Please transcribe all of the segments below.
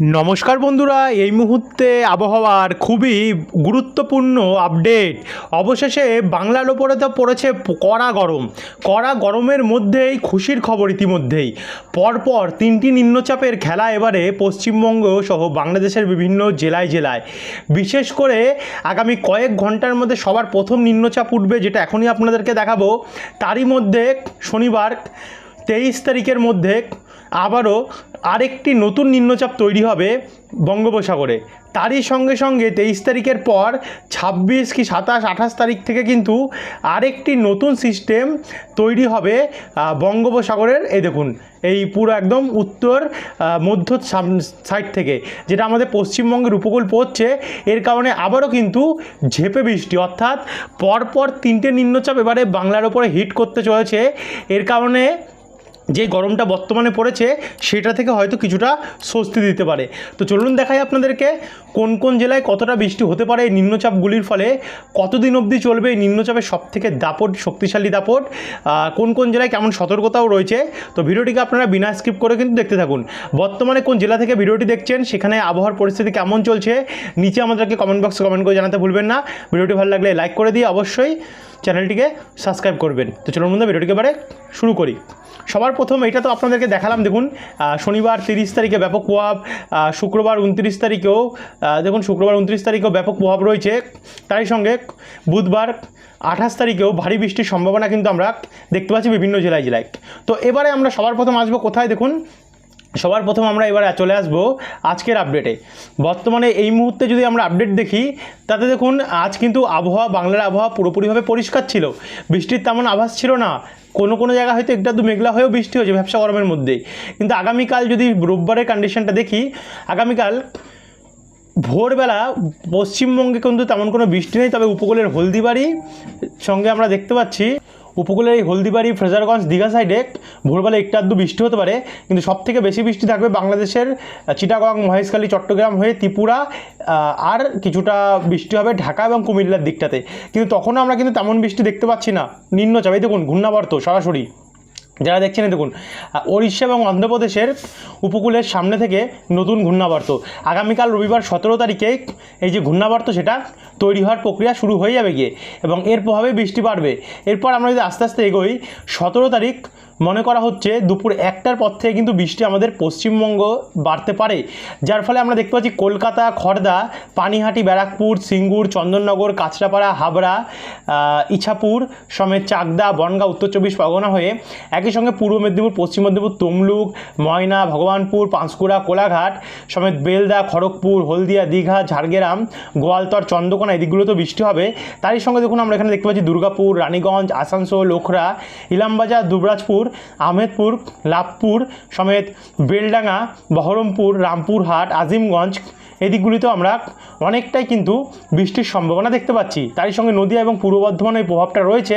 নমস্কার বন্ধুরা, এই মুহূর্তে আবহাওয়ার খুবই গুরুত্বপূর্ণ আপডেট। অবশেষে বাংলার ওপরে তো পড়েছে কড়া গরম। কড়া গরমের মধ্যেই খুশির খবর ইতিমধ্যেই। পরপর তিনটি নিম্নচাপের খেলা এবারে পশ্চিমবঙ্গ সহ বাংলাদেশের বিভিন্ন জেলায় জেলায়। বিশেষ করে আগামী কয়েক ঘণ্টার মধ্যে সবার প্রথম নিম্নচাপ উঠবে, যেটা এখনই আপনাদেরকে দেখাবো। তারই মধ্যে শনিবার তেইশ তারিখের মধ্যে আবারও আরেকটি নতুন নিম্নচাপ তৈরি হবে বঙ্গোপসাগরে। তারই সঙ্গে সঙ্গে তেইশ তারিখের পর ছাব্বিশ কি সাতাশ, আঠাশ তারিখ থেকে কিন্তু আরেকটি নতুন সিস্টেম তৈরি হবে বঙ্গোপসাগরের। এই দেখুন, এই পুরো একদম উত্তর মধ্য সাইড থেকে, যেটা আমাদের পশ্চিমবঙ্গের উপকূল পড়ছে। এর কারণে আবারও কিন্তু ঝেপে বৃষ্টি, অর্থাৎ পরপর তিনটে নিম্নচাপ এবারে বাংলার ওপরে হিট করতে চলেছে। এর কারণে যে গরমটা বর্তমানে পড়েছে, সেটা থেকে হয়তো কিছুটা স্বস্তি দিতে পারে। তো চলুন দেখাই আপনাদেরকে, কোন কোন জেলায় কতটা বৃষ্টি হতে পারে নিম্নচাপগুলির ফলে, কতদিন অবধি চলবে এই নিম্নচাপের সব থেকে দাপট, শক্তিশালী দাপট কোন কোন জেলায় কেমন সতর্কতাও রয়েছে। তো ভিডিওটিকে আপনারা বিনা স্কিপ করে কিন্তু দেখতে থাকুন। বর্তমানে কোন জেলা থেকে ভিডিওটি দেখছেন, সেখানে আবহাওয়ার পরিস্থিতি কেমন চলছে, নিচে আমাদেরকে কমেন্ট বক্সে কমেন্ট করে জানাতে ভুলবেন না। ভিডিওটি ভালো লাগলে লাইক করে দিয়ে অবশ্যই চ্যানেলটিকে সাবস্ক্রাইব করবেন। তো চলুন বন্ধু ভিডিওটিকে এবারে শুরু করি। সবার প্রথম এটা তো আপনাদেরকে দেখালাম, দেখুন শনিবার তিরিশ তারিখে ব্যাপক প্রভাব শুক্রবার উনত্রিশ তারিখেও দেখুন, শুক্রবার উনত্রিশ তারিখেও ব্যাপক প্রভাব রয়েছে। তারই সঙ্গে বুধবার আঠাশ তারিখেও ভারী বৃষ্টির সম্ভাবনা কিন্তু আমরা দেখতে পাচ্ছি বিভিন্ন জেলায় জেলায়। তো এবারে আমরা সবার প্রথম আসব কোথায়, দেখুন সবার প্রথম আমরা এবার চলে আসব আজকের আপডেটে বর্তমানে এই মুহূর্তে যদি আমরা আপডেট দেখি, তাতে দেখুন আজ কিন্তু আবহাওয়া, বাংলার আবহাওয়া পুরোপুরিভাবে পরিষ্কার ছিল। বৃষ্টির তেমন আভাস ছিল না। কোনো কোনো জায়গা হয়তো একটু আধটু মেঘলা হয়েও বৃষ্টি হয়েছে ব্যবসা গরমের মধ্যেই। কিন্তু আগামীকাল যদি রোববারের কন্ডিশনটা দেখি, আগামীকাল ভোরবেলা পশ্চিমবঙ্গে কিন্তু তেমন কোনো বৃষ্টি নেই, তবে উপকূলের হলদিবাড়ি সঙ্গে আমরা দেখতে পাচ্ছি উপকূলের এই হলদিবাড়ি, ফ্রেজারগঞ্জ দীঘা সাইডে ভোরবেলা একটু আধটু বৃষ্টি হতে পারে, কিন্তু সব থেকে বেশি বৃষ্টি থাকবে বাংলাদেশের চিটাগং, মহেশখালী, চট্টগ্রাম হয়ে ত্রিপুরা আর কিছুটা বৃষ্টি হবে ঢাকা এবং কুমিল্লার দিকটাতে। কিন্তু তখনও আমরা কিন্তু তেমন বৃষ্টি দেখতে পাচ্ছি না। নিম্নচাপ, এই দেখুন, ঘূর্ণাবর্ত সরাসরি। যারা দেখছেন, দেখুন ওড়িশা এবং অন্ধ্রপ্রদেশের উপকূলের সামনে থেকে নতুন ঘূর্ণাবর্ত। আগামীকাল রবিবার সতেরো তারিখে এই যে ঘূর্ণাবর্ত, সেটা তৈরি হওয়ার প্রক্রিয়া শুরু হয়ে যাবে গিয়ে এবং এর প্রভাবে বৃষ্টি বাড়বে। এরপর আমরা যদি আস্তে আস্তে এগোই, সতেরো তারিখ মনে করা হচ্ছে দুপুর একটার পর থেকে কিন্তু বৃষ্টি আমাদের পশ্চিমবঙ্গ বাড়তে পারে। যার ফলে আমরা দেখতে পাচ্ছি কলকাতা খড়দা পানিহাটি, ব্যারাকপুর, সিঙ্গুর, চন্দননগর, কাঁচরাপাড়া, হাবড়া ইছাপুর সমেত চাকদা, বনগাঁ, উত্তর চব্বিশ পরগনা হয়ে একই সঙ্গে পূর্ব মেদিনীপুর, পশ্চিম মেদিনীপুর, তমলুক, ময়না, ভগবানপুর, পাঁশকুড়া, কোলাঘাট সমেত বেলদা, খড়গপুর, হলদিয়া, দীঘা, ঝাড়গ্রাম, গোয়ালতর, চন্দ্রকোনা এদিকগুলোতেও বৃষ্টি হবে। তারই সঙ্গে দেখুন আমরা এখানে দেখতে পাচ্ছি দুর্গাপুর, রানীগঞ্জ, আসানসোল লোখরা ইলামবাজার, দুবরাজপুর আহমেদপুর লাভপুর সমেত বেলডাঙ্গা বহরমপুর রামপুরহাট আজিমগঞ্জ এদিকগুলিতেও আমরা অনেকটাই কিন্তু বৃষ্টির সম্ভাবনা দেখতে পাচ্ছি। তারই সঙ্গে নদীয়া এবং পূর্ব বর্ধমানের এই প্রভাবটা রয়েছে।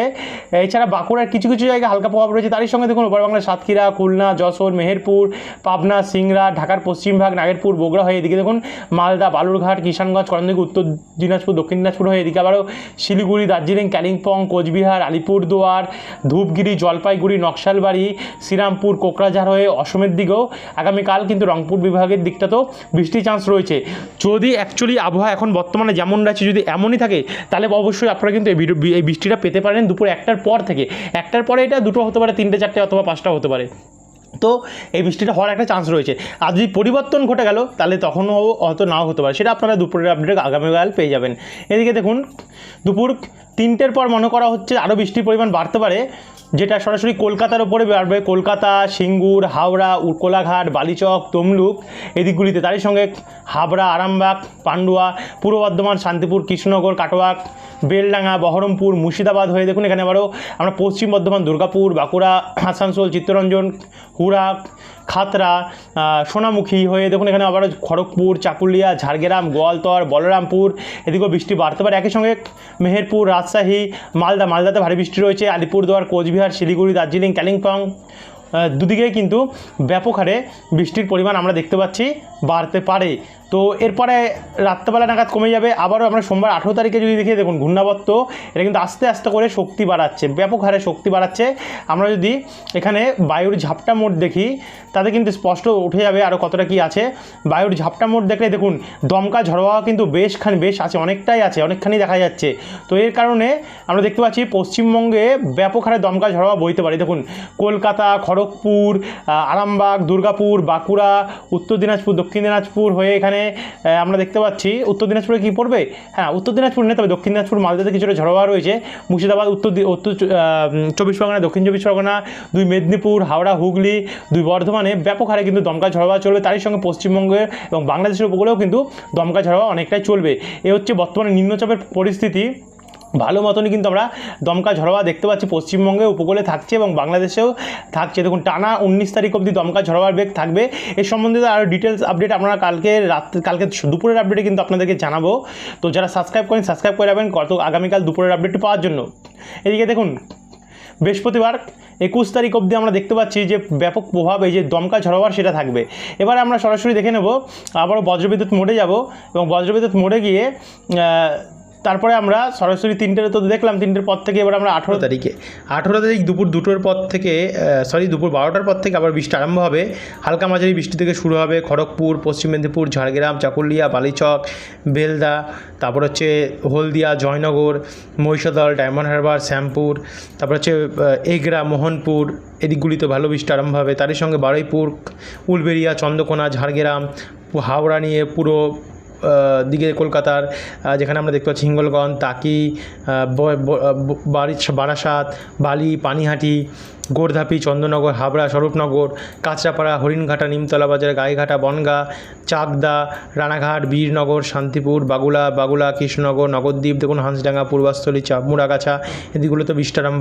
এছাড়া বাঁকুড়ার কিছু কিছু জায়গায় হালকা প্রভাব রয়েছে। তারই সঙ্গে দেখুন উপর বাংলার সাতক্ষীরা, খুলনা, যশোর, মেহেরপুর, পাবনা, সিংড়া, ঢাকার পশ্চিমভাগ নাগেরপুর, বগুড়া হয়ে এদিকে দেখুন মালদা, বালুরঘাট, কিষানগঞ্জ করণদিঘি উত্তর দিনাজপুর, দক্ষিণ দিনাজপুর হয়ে এদিকে আবারও শিলিগুড়ি, দার্জিলিং কালিম্পং কোচবিহার আলিপুরদুয়ার ধূপগিরি, জলপাইগুড়ি, নকশালবাড়ি, শ্রীরামপুর, কোকরাঝাড় হয়ে অসমের দিকেও আগামীকাল কিন্তু রংপুর বিভাগের দিকটাতেও বৃষ্টির চান্স রয়েছে। যদি অ্যাকচুয়ালি আবহাওয়া এখন বর্তমানে যেমন রয়েছে, যদি এমনই থাকে, তাহলে অবশ্যই আপনারা কিন্তু এই এই বৃষ্টিটা পেতে পারেন দুপুর একটার পর থেকে। একটার পরে এটা দুটো হতে পারে, তিনটে, চারটে অথবা পাঁচটা হতে পারে। তো এই বৃষ্টিটা হওয়ার একটা চান্স রয়েছে। আর যদি পরিবর্তন ঘটে গেল, তাহলে তখনও হয়তো নাও হতে পারে। সেটা আপনারা দুপুরের আপডেট আগামীকাল পেয়ে যাবেন। এদিকে দেখুন, দুপুর তিনটের পর মনে করা হচ্ছে আরও বৃষ্টির পরিমাণ বাড়তে পারে। যেটা সরাসরি কলকাতার ওপরে বাড়বে। কলকাতা, সিঙ্গুর, হাওড়া কোলাঘাট বালিচক, তমলুক এদিকগুলিতে। তারই সঙ্গে হাবড়া, আরামবাগ, পান্ডুয়া, পূর্ব বর্ধমান, শান্তিপুর, কৃষ্ণনগর, কাটোয়া, বেলডাঙ্গা, বহরমপুর, মুর্শিদাবাদ হয়ে দেখুন এখানে আবারও আমরা পশ্চিম বর্ধমান, দুর্গাপুর, বাঁকুড়া, আসানসোল, চিত্তরঞ্জন, হুড়া, খাতরা সোনামুখী হয়ে দেখুন এখানে আবারও খড়গপুর, চাকুলিয়া, ঝাড়গ্রাম, গোয়ালতর, বলরামপুর এদিকেও বৃষ্টি বাড়তে পারে। একই সঙ্গে মেহেরপুর, রাজশাহী, মালদা, মালদাতে ভারী বৃষ্টি রয়েছে। আলিপুরদুয়ার, কোচবিহার শিলিগুড়ি দার্জিলিং কালিম্পং দুদিকেই কিন্তু ব্যাপক হারে বৃষ্টির পরিমাণ আমরা দেখতে পাচ্ছি বাড়তে পারে। তো এরপরে রাত্রেবেলা নাগাদ কমে যাবে। আবারও আমরা সোমবার আঠেরো তারিখে যদি দেখি, দেখুন, ঘূর্ণাবর্ত, এটা কিন্তু আস্তে আস্তে করে শক্তি বাড়াচ্ছে, ব্যাপক হারে শক্তি বাড়াচ্ছে। আমরা যদি এখানে বায়ুর ঝাপটা মোট দেখি, তাতে কিন্তু স্পষ্ট উঠে যাবে আরও কতটা কি আছে। বায়ুর ঝাপটা মোট দেখলে, দেখুন, দমকা ঝড়োয়া কিন্তু বেশখানি বেশ আছে, অনেকটাই আছে, অনেকখানি দেখা যাচ্ছে। তো এর কারণে আমরা দেখতে পাচ্ছি পশ্চিমবঙ্গে ব্যাপক হারে দমকা ঝড়োয়া বইতে পারে। দেখুন, কলকাতা খড়গপুর আরামবাগ, দুর্গাপুর, বাঁকুড়া, উত্তর দিনাজপুর, দক্ষিণ দিনাজপুর হয়ে এখানে আমরা দেখতে পাচ্ছি উত্তর দিনাজপুরে কী পড়বে? হ্যাঁ উত্তর দিনাজপুর নেই, তবে দক্ষিণ দিনাজপুর মালদাতে কিছুটা ঝড়োয়া রয়েছে। মুর্শিদাবাদ, উত্তর উত্তর চব্বিশ পরগনা, দক্ষিণ চব্বিশ পরগনা, দুই মেদিনীপুর, হাওড়া, হুগলি, দুই বর্ধমানে ব্যাপক হারে কিন্তু দমকা ঝড়োয়া চলবে। তারই সঙ্গে পশ্চিমবঙ্গের এবং বাংলাদেশের উপকূলেও কিন্তু দমকা ঝড়োয়া অনেকটাই চলবে। এ হচ্ছে বর্তমানে নিম্নচাপের পরিস্থিতি। ভালো মতনই কিন্তু আমরা দমকা ঝড়োয়া দেখতে পাচ্ছি। পশ্চিমবঙ্গে উপকূলে থাকছে এবং বাংলাদেশেও থাকছে। দেখুন, টানা উনিশ তারিখ অবধি দমকা ঝড়োয়ার বেগ থাকবে। এ সম্বন্ধে আরও ডিটেলস আপডেট আপনারা কালকে রাত, কালকে দুপুরের আপডেটে কিন্তু আপনাদেরকে জানাব। তো যারা সাবস্ক্রাইব করেন সাবস্ক্রাইব করে রাখবেন কত আগামীকাল দুপুরের আপডেটটি পাওয়ার জন্য। এদিকে দেখুন, বৃহস্পতিবার একুশ তারিখ অবধি আমরা দেখতে পাচ্ছি যে ব্যাপক প্রভাব, এই যে দমকা ঝড়োয়ার সেটা থাকবে। এবার আমরা সরাসরি দেখে নেব। আবারও বজ্রবিদ্যুৎ মোড়ে যাব এবং বজ্রবিদ্যুৎ মোড়ে গিয়ে তারপরে আমরা সরাসরি তিনটের তো দেখলাম, তিনটের পর থেকে এবার আমরা আঠেরো তারিখে। আঠেরো তারিখ দুপুর দুটোর পর থেকে সরি দুপুর বারোটার পর থেকে আবার বৃষ্টি আরম্ভ হবে। হালকা মাঝারি বৃষ্টি থেকে শুরু হবে খড়গপুর, পশ্চিম মেদিনীপুর, ঝাড়গ্রাম, চাকুলিয়া, বালিচক, বেলদা, তারপর হচ্ছে হলদিয়া, জয়নগর, মহিষাদল, ডায়মন্ড হারবার, শ্যামপুর, তারপর হচ্ছে এগরা, মোহনপুর, এদিকগুলিতে ভালো বৃষ্টি আরম্ভ হবে। তারই সঙ্গে বারুইপুর, উলবেড়িয়া, চন্দ্রকোনা, ঝাড়গ্রাম, হাওড়া নিয়ে পুরো দিকে কলকাতার যেখানে আমরা দেখতে পাচ্ছি হিঙ্গলগঞ্জ তাকি বারাসাত বালি পানিহাটি গোর্ধাপি চন্দ্রনগর হাবড়া, স্বরূপনগর, কাঁচরাপাড়া, হরিণঘাটা, নিমতলা বাজার, গাইঘাটা, বনগা, চাকদা, রানাঘাট, বীরনগর, শান্তিপুর, বাগুলা বাগুলা, কৃষ্ণনগর, নগরদ্বীপ, দেখুন হাঁসডাঙ্গা পূর্বাস্থলী চাপমুড়াগাছা এদিকগুলোতে তো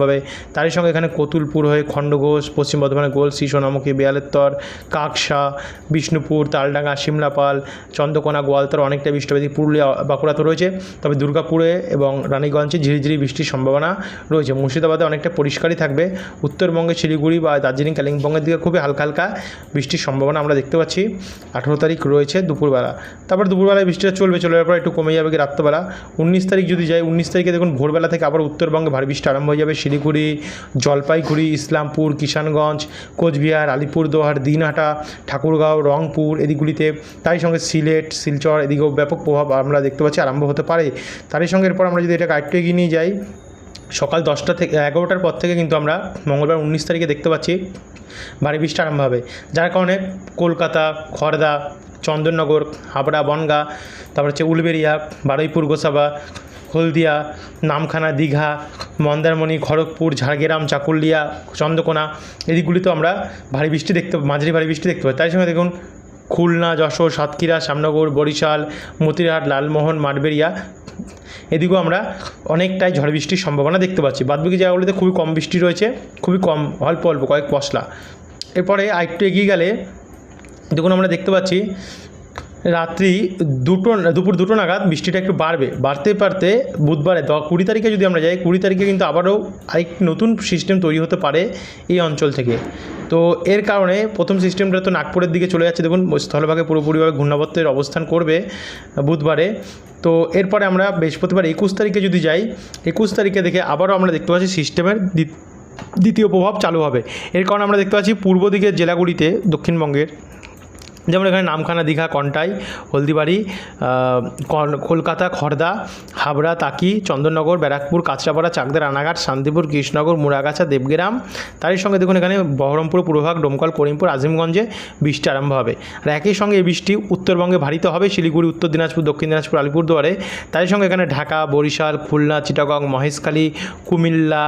হবে তারই সঙ্গে এখানে কতুলপুর হয়ে খণ্ডঘোষ, পশ্চিম বর্ধমানের গোলসি সোনামুখী বেয়ালেত্তর, কাকসা, বিষ্ণুপুর, তালডাঙ্গা সিমলাপাল চন্দ্রকোনা, গোয়ালতর অনেকটা বৃষ্টি হবে এদিকে পুরুলিয়া, বাঁকুড়া তো রয়েছে। তবে দুর্গাপুরে এবং রানীগঞ্জে ঝিরিঝিরি বৃষ্টির সম্ভাবনা রয়েছে। মুর্শিদাবাদে অনেকটা পরিষ্কারই থাকবে। উত্তরবঙ্গে শিলিগুড়ি বা দার্জিলিং, কালিম্পংয়ের দিকে খুবই হালকা হালকা বৃষ্টির সম্ভাবনা আমরা দেখতে পাচ্ছি। আঠেরো তারিখ রয়েছে দুপুরবেলা। তারপর দুপুরবেলায় বৃষ্টিটা চলবে, চলে যাওয়ার পর একটু কমে যাবে কি রাত্রেবেলা। উনিশ তারিখ যদি যাই উনিশ তারিখে দেখুন ভোরবেলা থেকে আবার উত্তরবঙ্গে ভারী বৃষ্টি আরম্ভ হয়ে যাবে। শিলিগুড়ি, জলপাইগুড়ি, ইসলামপুর, কিষানগঞ্জ, কোচবিহার, আলিপুরদুয়ার, দিনহাটা, ঠাকুরগাঁও, রংপুর এদিকগুলিতে তারই সঙ্গে সিলেট, শিলচর এদিকেও ব্যাপক প্রভাব আমরা দেখতে পাচ্ছি আরম্ভ হতে পারে। তারই সঙ্গে এরপর আমরা যদি এটাকে আরেকটু এগিয়ে নিয়ে যাই সকাল দশটা থেকে, এগারোটার পর থেকে কিন্তু আমরা মঙ্গলবার উনিশ তারিখে দেখতে পাচ্ছি ভারী বৃষ্টি আরম্ভ হবে। যার কারণে কলকাতা খড়দা চন্দননগর, হাবড়া, বনগা, তারপর হচ্ছে উলবেড়িয়া, বারুইপুর, গোসাবা, হলদিয়া, নামখানা, দীঘা, মন্দারমণি, খড়গপুর, ঝাড়গ্রাম, চাকুলিয়া, চন্দ্রকোনা এদিকগুলিতেও আমরা ভারী বৃষ্টি দেখতে মাঝারি ভারী বৃষ্টি দেখতে পাই তাই সঙ্গে দেখুন খুলনা, যশোর, সাতক্ষীরা, শ্যামনগর, বরিশাল, মতিরহাট, লালমোহন, মাঠবেড়িয়া এদিকেও আমরা অনেকটাই ঝড় বৃষ্টির সম্ভাবনা দেখতে পাচ্ছি। বাদবাকি জায়গাগুলিতে খুবই কম বৃষ্টি রয়েছে, খুবই কম, অল্প অল্প কয়েক পশলা এরপরে আরেকটু এগিয়ে গেলে, দেখুন আমরা দেখতে পাচ্ছি রাত্রি দুটো, দুপুর দুটো নাগাদ বৃষ্টিটা একটু বাড়বে। বাড়তে বাড়তে বুধবারে দ, কুড়ি তারিখে যদি আমরা যাই, কুড়ি তারিখে কিন্তু আবারও আরেক নতুন সিস্টেম তৈরি হতে পারে এই অঞ্চল থেকে। তো এর কারণে প্রথম সিস্টেমটা তো নাগপুরের দিকে চলে যাচ্ছে। দেখুন, স্থলভাগে পুরোপুরিভাবে ঘূর্ণাবর্তের অবস্থান করবে বুধবারে। তো এরপরে আমরা বৃহস্পতিবার একুশ তারিখে যদি যাই, একুশ তারিখে দেখে আবারও আমরা দেখতে পাচ্ছি সিস্টেমের দ্বি- দ্বিতীয় প্রভাব চালু হবে। এর কারণে আমরা দেখতে পাচ্ছি পূর্ব দিকের জেলাগুলিতে, দক্ষিণবঙ্গের যেমন এখানে নামখানা, দীঘা, কন্টাই, হলদিবাড়ি কলকাতা খড়দা হাবড়া, তাকি, চন্দননগর, ব্যারাকপুর, কাঁচরাপাড়া, চাকদা, রানাঘাট, শান্তিপুর, কৃষ্ণনগর মুরাগাছা দেবগ্রাম। তারই সঙ্গে দেখুন এখানে বহরমপুর, পূর্বভাগ, ডোমকল, করিমপুর, আজিমগঞ্জে বৃষ্টি আরম্ভ হবে। আর একই সঙ্গে এই বৃষ্টি উত্তরবঙ্গে ভারী তো হবে, শিলিগুড়ি, উত্তর দিনাজপুর, দক্ষিণ দিনাজপুর, আলিপুরদুয়ারে। তারই সঙ্গে এখানে ঢাকা, বরিশাল, খুলনা, চিটাগং, মহেশখালী, কুমিল্লা,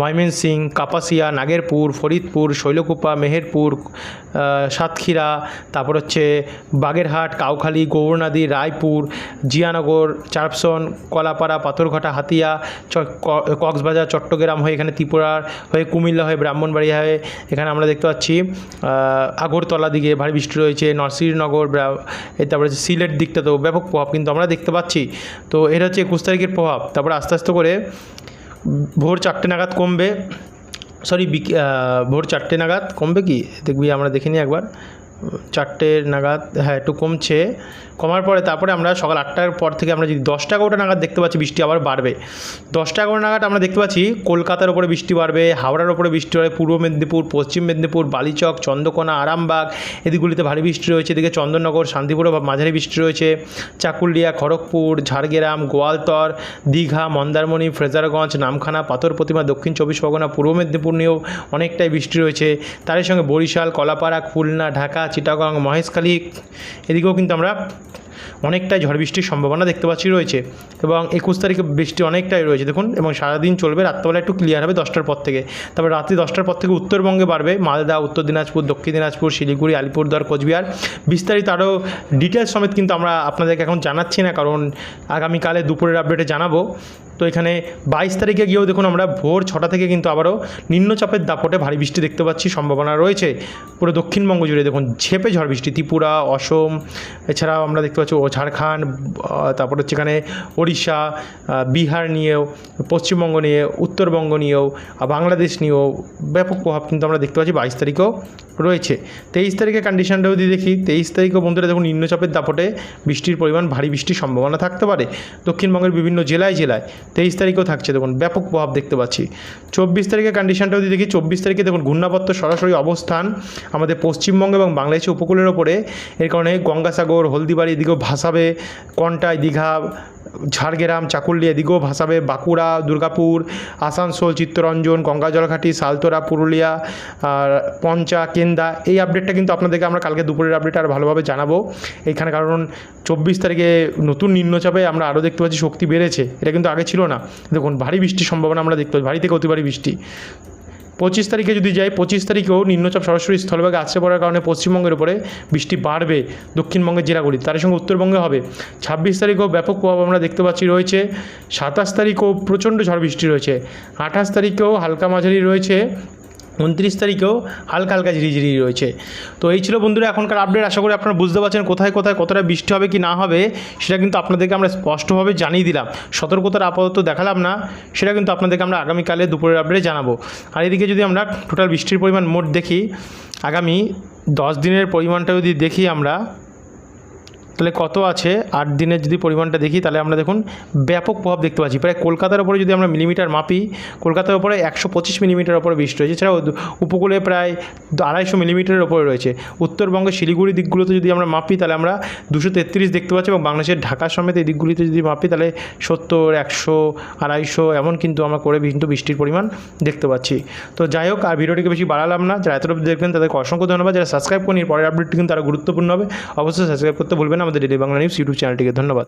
ময়মনসিং, কাপাসিয়া, নাগেরপুর, ফরিদপুর, শৈলকুপা, মেহেরপুর সাতক্ষীরা, তারপর হচ্ছে বাগেরহাট, কাউখালী, গৌরনদী, রায়পুর, জিয়ানগর, চারপসন, কলাপাড়া, পাথরঘাটা, হাতিয়া কক্সবাজার, চট্টগ্রাম হয়ে এখানে ত্রিপুরার হয়ে কুমিল্লা হয়ে ব্রাহ্মণবাড়িয়া হয়ে এখানে আমরা দেখতে পাচ্ছি। আগরতলা দিকে ভারী বৃষ্টি রয়েছে, নরসিংহনগর তারপরে হচ্ছে সিলেট দিকটাতেও ব্যাপক প্রভাব কিন্তু আমরা দেখতে পাচ্ছি। তো এটা হচ্ছে একুশ তারিখের প্রভাব, তারপরে আস্তে আস্তে করে ভোর চারটে নাগাদ কমবে। সরি ভোর চারটে নাগাদ কমবে কি? দেখবি, আমরা দেখিনি একবার। চারটে নাগাদ হ্যাঁ একটু কমছে। কমার পরে তারপরে আমরা সকাল আটটার পর থেকে আমরা যদি দশটা এগারোটা নাগাদ দেখতে পাচ্ছি বৃষ্টি আবার বাড়বে। দশটা এগারো নাগাদ আমরা দেখতে পাচ্ছি কলকাতার ওপরে বৃষ্টি বাড়বে, হাওড়ার ওপরে বৃষ্টি বাড়বে, পূর্ব মেদিনীপুর, পশ্চিম মেদিনীপুর, বালিচক, চন্দ্রকোনা, আরামবাগ, এদিকগুলিতে ভারী বৃষ্টি রয়েছে। এদিকে চন্দননগর, শান্তিপুরে মাঝারি বৃষ্টি রয়েছে। চাকুলিয়া, খড়গপুর, ঝাড়গ্রাম, গোয়ালতর, দীঘা, মন্দারমণি, ফ্রেজারগঞ্জ, নামখানা, পাথর প্রতিমা, দক্ষিণ চব্বিশ পরগনা, পূর্ব মেদিনীপুর নিয়েও অনেকটাই বৃষ্টি রয়েছে। তার সঙ্গে বরিশাল, কলাপাড়া, খুলনা, ঢাকা চিটাগং মহেশখালী এদিকেও কিন্তু আমরা অনেকটাই ঝড় বৃষ্টির সম্ভাবনা দেখতে পাচ্ছি রয়েছে এবং একুশ তারিখে বৃষ্টি অনেকটাই রয়েছে। দেখুন, এবং সারাদিন চলবে, রাত্রেবেলা একটু ক্লিয়ার হবে দশটার পর থেকে। তারপর রাত্রি দশটার পর থেকে উত্তরবঙ্গে বাড়বে, মালদা, উত্তর দিনাজপুর, দক্ষিণ দিনাজপুর, শিলিগুড়ি, আলিপুরদুয়ার, কোচবিহার। বিস্তারিত আরও ডিটেলস সমেত কিন্তু আমরা আপনাদেরকে এখন জানাচ্ছি না, কারণ আগামীকালে দুপুরের আপডেটে জানাব। তো এখানে বাইশ তারিখে গিয়েও দেখুন আমরা ভোর ছটা থেকে কিন্তু আবারও নিম্নচাপের দাপটে ভারী বৃষ্টি দেখতে পাচ্ছি, সম্ভাবনা রয়েছে। পুরো দক্ষিণবঙ্গ জুড়ে দেখুন ঝেপে ঝড় বৃষ্টি, ত্রিপুরা, অসম, এছাড়াও আমরা দেখতে পাচ্ছি ও ঝাড়খণ্ড তারপর হচ্ছে এখানে ওড়িশা বিহার নিয়েও, পশ্চিমবঙ্গ নিয়ে, উত্তরবঙ্গ নিয়েও বাংলাদেশ নিয়েও ব্যাপক প্রভাব কিন্তু আমরা দেখতে পাচ্ছি বাইশ তারিখেও রয়েছে। তেইশ তারিখে কন্ডিশনটা যদি দেখি, তেইশ তারিখেও বন্ধুরা দেখুন, নিম্নচাপের দাপটে বৃষ্টির পরিমাণ, ভারী বৃষ্টির সম্ভাবনা থাকতে পারে। দক্ষিণবঙ্গের বিভিন্ন জেলায় জেলায় তেইশ তারিখেও থাকছে, দেখুন, ব্যাপক প্রভাব দেখতে পাচ্ছি। চব্বিশ তারিখে কন্ডিশনটা যদি দেখি, চব্বিশ তারিখে দেখুন, ঘূর্ণাবর্ত সরাসরি অবস্থান আমাদের পশ্চিমবঙ্গ এবং বাংলাদেশের উপকূলের ওপরে। এর কারণে গঙ্গাসাগর, হলদিবাড়ি, এদিকেও ভাসাবে, কন্টাই, দীঘা, ঝাড়গ্রাম, চাকুল্লি এদিকেও ভাসাবে, বাঁকুড়া, দুর্গাপুর, আসানসোল, চিত্তরঞ্জন, গঙ্গা জলঘাটি, সালতোরা, পুরুলিয়া পঞ্চা, কেন্দা, এই আপডেটটা কিন্তু আপনাদেরকে আমরা কালকে দুপুরের আপডেট আর ভালোভাবে জানাব। এইখানে কারণ চব্বিশ তারিখে নতুন নিম্নচাপে আমরা আরও দেখতে পাচ্ছি শক্তি বেড়েছে। এটা কিন্তু আগে ছিল না। দেখুন, ভারী বৃষ্টির সম্ভাবনা আমরা দেখতে পাচ্ছি। ভারী থেকে অতি ভারী বৃষ্টি। পঁচিশ তারিখে যদি যাই, পঁচিশ তারিখেও নিম্নচাপ সরাসরি স্থলভাগে আসতে পড়ার কারণে পশ্চিমবঙ্গের উপরে বৃষ্টি বাড়বে দক্ষিণবঙ্গের জেলাগুলি। তার সঙ্গে উত্তরবঙ্গে হবে। ছাব্বিশ তারিখেও ব্যাপক প্রভাব আমরা দেখতে পাচ্ছি রয়েছে। সাতাশ তারিখেও প্রচণ্ড ঝড় বৃষ্টি রয়েছে। আঠাশ তারিখেও হালকা মাঝারি রয়েছে। উনত্রিশ তারিখেও হালকা হালকা ঝিরিঝিরি রয়েছে। তো এই ছিল বন্ধুরা এখনকার আপডেট আশা করি আপনারা বুঝতে পারছেন কোথায় কোথায় কতটা বৃষ্টি হবে কি না হবে, সেটা কিন্তু আপনাদেরকে আমরা স্পষ্টভাবে জানিয়ে দিলাম। সতর্কতার আপাতত দেখালাম না, সেটা কিন্তু আপনাদেরকে আমরা আগামীকালে দুপুরের আপডেটে জানাব। আর এদিকে যদি আমরা টোটাল বৃষ্টির পরিমাণ মোট দেখি, আগামী দশ দিনের পরিমাণটা যদি দেখি আমরা তাহলে কত আছে? আট দিনের যদি পরিমাণটা দেখি, তাহলে আমরা দেখুন ব্যাপক প্রভাব দেখতে পাচ্ছি। প্রায় কলকাতার ওপরে যদি আমরা মিলিমিটার মাপি, কলকাতার ওপরে একশো পঁচিশ মিলিমিটার ওপরে বৃষ্টি রয়েছে এছাড়াও উপকূলে প্রায় আড়াইশো মিলিমিটারের ওপরে রয়েছে। উত্তরবঙ্গের শিলিগুড়ি দিকগুলোতে যদি আমরা মাপি, তাহলে আমরা দুশো তেত্রিশ দেখতে পাচ্ছি এবং বাংলাদেশের ঢাকা সমেত এই দিকগুলিতে যদি মাপি, তাহলে সত্তর, একশো, আড়াইশো, এমন কিন্তু আমরা করে কিন্তু বৃষ্টির পরিমাণ দেখতে পাচ্ছি। তো যাই হোক, আর ভিডিওটিকে বেশি বাড়ালাম না। যারা এতটা দেখবেন, তাদেরকে অসংখ্য ধন্যবাদ। যারা সাবস্ক্রাইব করেনি পরের আপডেটটি কিন্তু তারা গুরুত্বপূর্ণ হবে। অবশ্যই সাবস্ক্রাইব করতে ভুলবেন না। আমাদের ডেলি বাংলা নিউজ ইউটিউব চ্যানেলটিকে ধন্যবাদ।